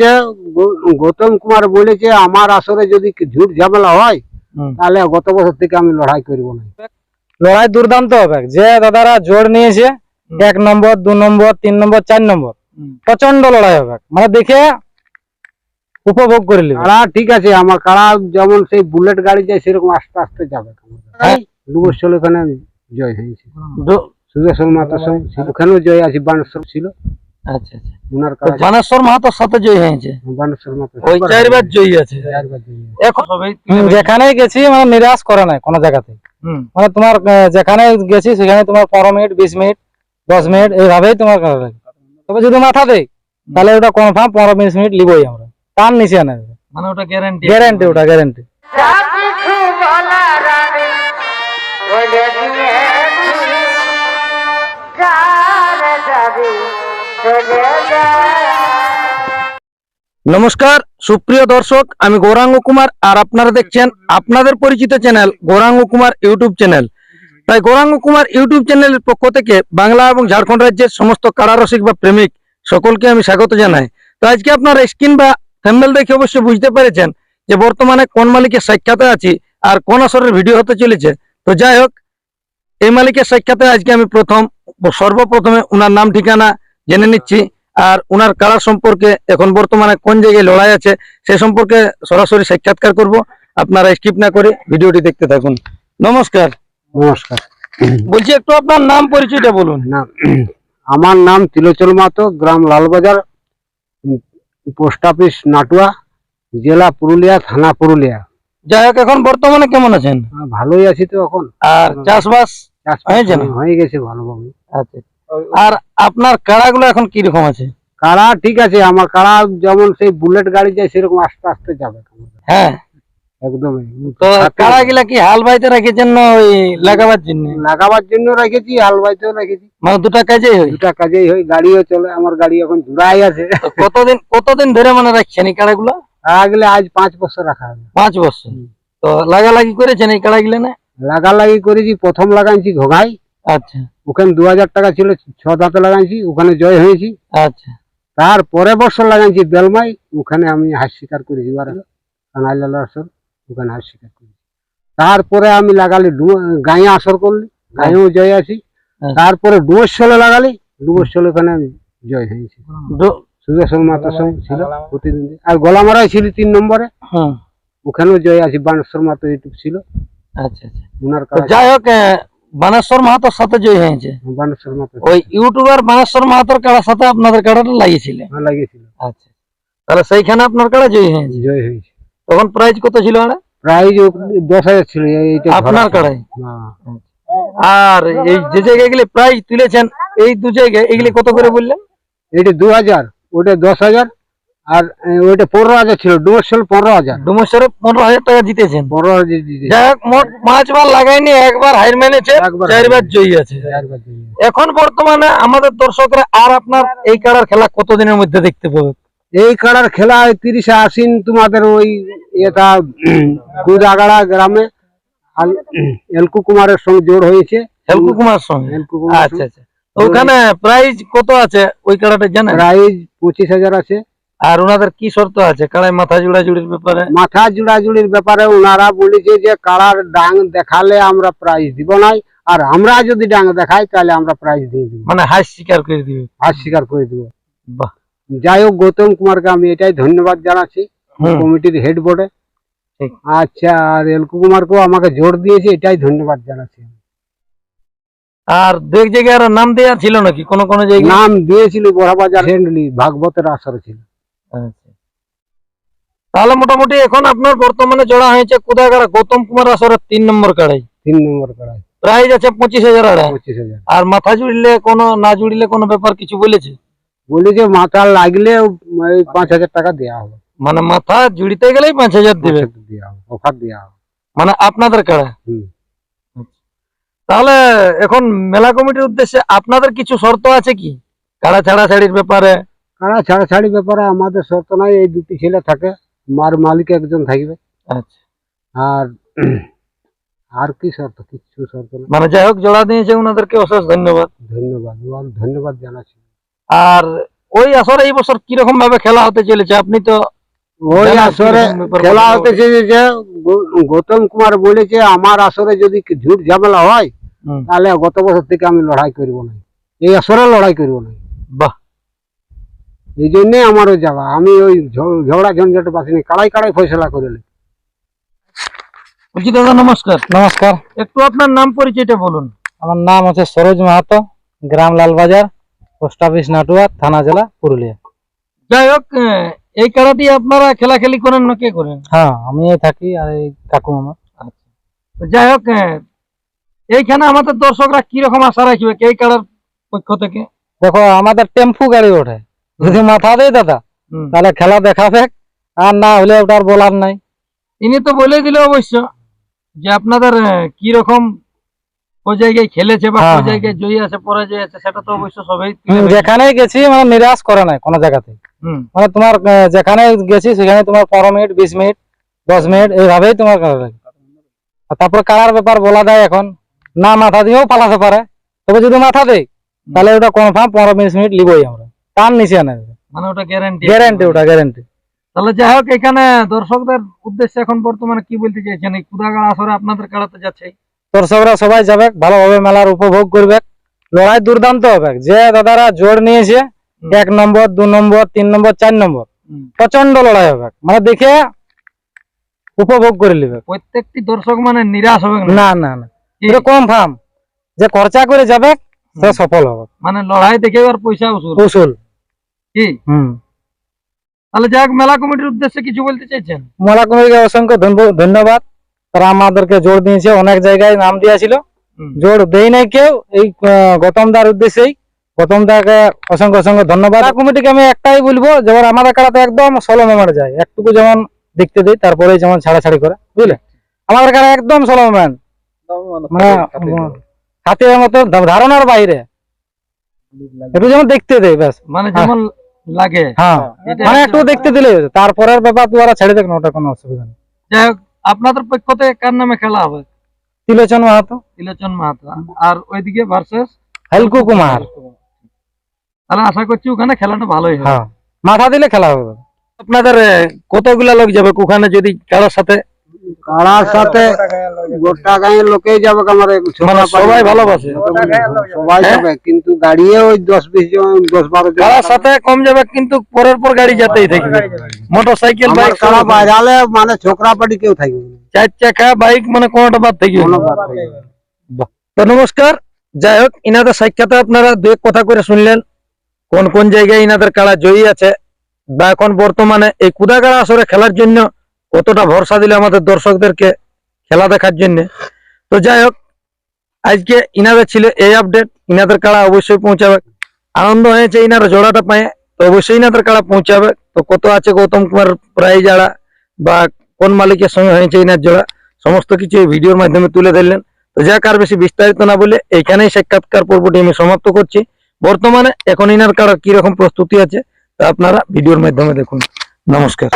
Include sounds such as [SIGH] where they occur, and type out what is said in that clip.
যে গৌতম কুমার বলেছে আমার আসরে যদি ঝুট ঝামেলা হয় তাহলে গত বছর থেকে আমি লড়াই করব না। লড়াই দুর্দান্ত হবে। যে দাদারা জোর নিয়েছে এক নম্বর দু নম্বর তিন নম্বর চার নম্বর প্রচণ্ড লড়াই হবে। মানে দেখে উপভোগ করে নেবে। কাড়া ঠিক আছে আমার কারা যেমন সেই বুলেট গাড়ি যায় সেরকম আস্তে আস্তে যাবে। হ্যাঁ। ওখানে জয় হয়েছে। সুদর্শন ছিল। ওখানেও জয় আছে বানেশ্বর ছিল। আচ্ছা আচ্ছা। ওনার তো কাড়া বানেশ্বর মাহাতোর সাথে জয়ী হয়েছে? ওই চারবার জয়ী আছে। চারবার জয়ী আছে। এখন যেখানেই গেছি মানে নিরাশ করে নাই কোনো জায়গাতে। মানে তোমার যেখানে গেছি সেখানে তোমার পনেরো মিনিট বিশ মিনিট দশ মিনিট এইভাবেই তোমার লাগে তবে যদি মাথা দেয় তাহলে ওটা কনফার্ম পনেরো বিশ মিনিট লিবই আমরা। তার নিচে না। মানে ওটা গ্যারান্টি গ্যারান্টি ওটা গ্যারান্টি নমস্কার, সুপ্রিয় দর্শক, আমি গৌরাঙ্গ কুমার আর আপনারা দেখছেন আপনাদের পরিচিত channel Gouranga Kumar YouTube channel. তাই গৌরাঙ্গ কুমার ইউটিউব চ্যানেলের পক্ষ থেকে বাংলা এবং ঝাড়খণ্ড রাজ্যের সমস্ত কারারসিক বা প্রেমিক সকলকে আমি স্বাগত জানাই। তো আজকে আপনারা স্ক্রিন বা থ্যাম্বেল দেখে অবশ্যই বুঝতে পেরেছেন যে বর্তমানে কোন মালিকের সাক্ষাতে আছি আর কোন আসরের ভিডিও হতে চলেছে। তো যাই হোক, এই মালিকের সাক্ষাতে আজকে আমি প্রথম, সর্বপ্রথমে ওনার নাম ঠিকানা জেনে নিচ্ছি। আর ওনার কালার সম্পর্কে এখন বর্তমানে কোন জায়গায় লড়াই আছে সে সম্পর্কে সরাসরি সাক্ষাৎকার করব। আপনারা স্কিপ না করে ভিডিওটি দেখতে থাকুন। নমস্কার। নমস্কার। বলছি একটু আপনার নাম পরিচয়টা বলুন। না আমার নাম তিলোচল মাতো গ্রাম লালবাজার পোস্ট অফিস নাটুয়া জেলা পুরুলিয়া থানা পুরুলিয়া। যাই হোক এখন বর্তমানে কেমন আছেন? ভালোই আছি তো এখন। আর চাষবাস? হয়ে গেছে ভালোভাবে। আচ্ছা। আর আপনার কাড়াগুলো এখন কি রকম আছে? কাড়া ঠিক আছে আমার কাড়া যেমন সেই বুলেট গাড়ি যায় সেরকম আস্তে আস্তে যাবে। হ্যাঁ। একদমই। তো কাড়াগুলা কি হাল বাইতে রেখেছেন না ওই লাগাবার জন্য? লাগাবার জন্য রেখেছি হালবাইতেও রেখেছি। মানে দুটা কাজেই হয়? দুটা কাজেই হয় গাড়িও চলে আমার গাড়ি এখন জুড়াই আছে। কতদিন কতদিন ধরে মানে রাখছেন এই কাড়াগুলো? আগলে আজ পাঁচ বছর রাখা হবে। পাঁচ বছর। তো লাগালাগি করেছেন এই কাড়াগুলো না? লাগালাগি করেছি প্রথম লাগাইছি ঘোগাই আচ্ছা। ওখানে দু হাজার টাকা ছিল ছ দাঁতে লাগাইছি ওখানে জয় হয়েছি। আচ্ছা। তার পরে বছর লাগাইছি বেলমাই ওখানে আমি হাস শিকার করেছি আসর ওখানে হাস শিকার করেছি। তারপরে আমি লাগালি গাঁয়ে আসর করলি গাঁয়েও জয় আছি। হ্যাঁ। তারপরে ডুমসলে লাগালি ডুমসলে ওখানে আমি জয় হয়েছি। সুদর্শন মাতার সঙ্গে ছিল প্রতিদ্বন্দ্বী। আর গলামারাই ছিল তিন নম্বরে। ওখানেও জয় আছি বানেশ্বর মাতো ইউটিউব ছিল। আচ্ছা আচ্ছা। ওনার কাছে যাই হোক বানেশ্বর মাহাতোর সাথে জয় হয়েছে। বানেশ্বর ওই ইউটিউবার বানেশ্বর মাহাতোর কাড়ার সাথে আপনাদের কাড়াটা লাগিয়েছিলেন লাগিয়েছিল। আচ্ছা। তাহলে সেইখানে আপনার কাড়া জয় হয়েছে। জয় হয়েছে। তখন প্রাইজ কত ছিল আরে প্রাইজ দশ হাজার ছিল এইটা আপনার। কাড়াই হ্যাঁ। আর এই যে জায়গায় গেলে প্রাইজ তুলেছেন এই দু জায়গায় এগুলি কত করে বললেন? এটা দু হাজার ওটা দশ হাজার আর ওইটা পনেরো হাজার ছিল ডুমসল পনেরো হাজার। ডুমেশ্বরে পনেরো হাজার টাকা জিতেছেন। পনেরো হাজার। যাই মোট পাঁচবার লাগাইনি একবার হার মেনেছে চারবার জয়ী আছে। এখন বর্তমানে আমাদের দর্শকরা আর আপনার এই কাড়ার খেলা কতদিনের মধ্যে দেখতে পাবে? এই কাড়ার খেলা তিরিশে আশ্বিন তোমাদের ওই এটা কুদাগাড়া গ্রামে। এলকু কুমারের সঙ্গে জোড় হয়েছে। হেলকু কুমার সঙ্গে? এলকু কুমার আচ্ছা আচ্ছা। ওখানে প্রাইজ কত আছে? ওই কাড়াটা জানেন? প্রাইজ পঁচিশ হাজার আছে। আর ওনাদের কি শর্ত আছে? কাড়ায় মাথা জোড়া জুড়ির ব্যাপারে? মাথা জুড়াজুড়ির ব্যাপারে ওনারা বলেছে যে কাড়ার ডাং দেখালে আমরা প্রাইজ দিব নাই। আর আমরা যদি ডাং দেখাই তাহলে আমরা প্রাইজ দিয়ে দিব। মানে হাস স্বীকার করে দিবে? হাত স্বীকার করে দিব। বাহ। যাই হোক গৌতম কুমারকে আমি এটাই ধন্যবাদ জানাচ্ছি। কমিটির হেড বোর্ডে। আচ্ছা আর এলকু কুমারকেও আমাকে জোর দিয়েছে এটাই ধন্যবাদ জানাচ্ছি। আর দু এক জায়গায় আরও নাম দেওয়া ছিল নাকি? কোন কোন জায়গায়? নাম দিয়েছিল বড়বাজার ফ্রেন্ডলি ভাগবতের আসর ছিল। তাহলে মোটামুটি এখন আপনার বর্তমানে জোড়া হয়েছে কোদাগাড়া গৌতম কুমার আসরের তিন নম্বর কাড়াই। তিন নম্বর করায় প্রাইজ আছে পঁচিশ হাজার পঁচিশ হাজার। আর মাথা জুড়লে কোনো না জুড়লে কোনো ব্যাপার কিছু বলেছে? বলি যে মাথা লাগলে পাঁচ হাজার টাকা দেওয়া হবে। মানে মাথা জুড়িতে গেলেই পাঁচ হাজার দেবে। দেওয়া হবে অফার দেওয়া হবে। মানে আপনাদের কাড়া হুম। তাহলে এখন মেলা কমিটির উদ্দেশ্যে আপনাদের কিছু শর্ত আছে কি? কাড়া ছাড়া ছাড়ির ব্যাপারে? কারা ছাড়াছাড়ি ব্যাপারে আমাদের শর্ত নাই এই দুটি ছেলে থাকে মার মালিক একজন থাকবে। আচ্ছা। আর [CLEARS THROAT] আর কি শর্ত কিচ্ছু শর্ত না মানে যাই হোক জোড়া দিয়েছে ওনাদেরকে অশেষ ধন্যবাদ। ধন্যবাদ ধন্যবাদ জানাচ্ছি। আর ওই আসরে এই বছর কীরকম ভাবে খেলা হতে চলেছে আপনি তো ওই আসরে খেলা হতে গৌ- গৌতম কুমার বলেছে আমার আসরে যদি ঝুট ঝামেলা হয় তাহলে গত বছর থেকে আমি লড়াই করব না। এই আসরে লড়াই করব না। বাহ। এই জন্যে আমার ওই যাওয়া। আমি ওই ঝগড়া ঝঞ্ঝাট বাসিনি কাড়াই কাড়াই ফয়সলা করে নি। বলছি দাদা নমস্কার। নমস্কার। একটু আপনার নাম পরিচয়টা বলুন। আমার নাম হচ্ছে সরোজ মাহাতো গ্রাম লালবাজার পোস্ট অফিস নাটুয়া থানা জেলা পুরুলিয়া। যাই হোক এই খেলা দিয়ে আপনারা খেলাখেলি করেন না কে করেন? হ্যাঁ আমি থাকি আর এই কাকু আমার তো যাই হোক এইখানে আমাদের দর্শকরা কি রকম আশা রাখবে এই খেলার পক্ষ থেকে? দেখো আমাদের টেম্পু গাড়ি ওঠে। যদি মাথা দেয় দাদা তাহলে খেলা দেখাবে আর না হলে ওটার বলার নাই। ইনি তো বলে দিল অবশ্য যে আপনাদের কি রকম জায়গায় খেলেছে বা হ্যাঁ, হ্যাঁ। জায়গায় জয়ী আছে পরাজয় আছে সেটা তো অবশ্য সবাই তুলে হুম, ধরেছে। যেখানেই গেছি মানে নিরাশ করে নাই কোনো জায়গাতে। মানে তোমার যেখানে গেছি সেখানে তোমার পনেরো মিনিট বিশ মিনিট দশ মিনিট এইভাবেই তোমার লাগে। তারপর কারার ব্যাপার বলা যায় এখন। না মাথা দিয়েও পালাতে পারে। তবে যদি মাথা দেয় তাহলে ওটা কনফার্ম পনেরো বিশ মিনিট লিবই আমরা। তার নিচে না মানে ওটা গ্যারান্টি গ্যারান্টি ওটা গ্যারান্টি তাহলে যাই হোক এখানে দর্শকদের উদ্দেশ্যে এখন বর্তমানে কি বলতে চাইছেন? এই কুদাগাড়া আসরে আপনাদের কাড়াতে যাচ্ছে। দর্শকরা সবাই যাবে ভালোভাবে মেলার উপভোগ করবে লড়াই দুর্দান্ত হবে। যে দাদারা জোর নিয়েছে এক নম্বর দু নম্বর তিন নম্বর চার নম্বর প্রচণ্ড লড়াই হবে। মানে দেখে উপভোগ করে নিবে। প্রত্যেকটি দর্শক মানে নিরাশ হবে না? না না না। কি? এটা কনফার্ম যে খরচা করে যাবে সে সফল হবে। মানে লড়াই দেখে আর পয়সা উসুল। উসুল। কি? হুম। তাহলে মেলা কমিটির উদ্দেশ্যে কিছু বলতে চাইছেন? মোলা কুমারীকে অসংখ্য ধন্যবাদ। তারা আমাদেরকে জোর দিয়েছে অনেক জায়গায় নাম দিয়েছিল। জোর দেই নাই কেউ এই উদ্দেশ্যেই। গৌতমদাকে অসংখ্য অসংখ্য ধন্যবাদ। কমিটিকে আমি একটাই বলব যেমন আমাদের একদম সলো যায়। একটুকু যেমন দেখতে দিই তারপরে যেমন ছাড়াছাড়ি করে বুঝলে? আমাদের কাড়া একদম সলো মানে হাতের মতো ধারণার বাইরে। একটু যেমন দেখতে দেয় ব্যাস। মানে যেমন লাগে। হ্যাঁ। মানে একটু দেখতে দিলে। তারপরের ব্যাপার ছেড়ে দেখ না ওটা কোনো অসুবিধা নেই। যাই হোক আপনাদের পক্ষ থেকে কার নামে খেলা হবে? তিলোচন মাহাতো। তিলোচন মাহাতো। আর ওইদিকে ভার্সেস হেলকু কুমার। তাহলে আশা করছি ওখানে খেলাটা ভালোই হবে। হ্যাঁ। মাথা দিলে খেলা হবে। আপনাদের কতগুলা লোক যাবে? ওখানে যদি কারোর সাথে কাড়ার সাথে গোটা গাঁয়ের লোকেই যাবে আমার মানে সবাই ভালোবাসে। সবাই যাবে কিন্তু গাড়িয়ে ওই দশ বিশ জন দশ বারো জন কারোর সাথে কম যাবে কিন্তু পরের পর গাড়ি যেতেই থাকবে। মোটর সাইকেল বাইক বাজালে মানে ছোকরা পাটি কেউ থাকবে চার চাকা বাইক মানে কোনোটা বাদ থাকবে। তো নমস্কার যাই হোক ইনাদের সাক্ষাতে আপনারা দু এক কথা করে শুনলেন। কোন কোন জায়গায় ইনাদের কারা জয়ী আছে বা এখন বর্তমানে এই কুদাগাড়া আসরে খেলার জন্য কতটা ভরসা দিলে আমাদের দর্শকদেরকে খেলা দেখার জন্য। তো যাই হোক, আজকে ইনাদের ছিল এই আপডেট ইনাদের কাড়া অবশ্যই পৌঁছাবে। আনন্দ হয়েছে ইনার জোড়াটা পায়ে, তো অবশ্যই ইনাদের কাড়া পৌঁছাবে। তো কত আছে গৌতম কুমার প্রায় যারা বা কোন মালিকের সঙ্গে হয়েছে ইনার জোড়া, সমস্ত কিছু এই ভিডিওর মাধ্যমে তুলে ধরলেন। তো যাক, আর বেশি বিস্তারিত না বলে এইখানেই সাক্ষাৎকার পর্বটি আমি সমাপ্ত করছি। বর্তমানে এখন ইনার কাড়ার কীরকম প্রস্তুতি আছে তা আপনারা ভিডিওর মাধ্যমে দেখুন। নমস্কার।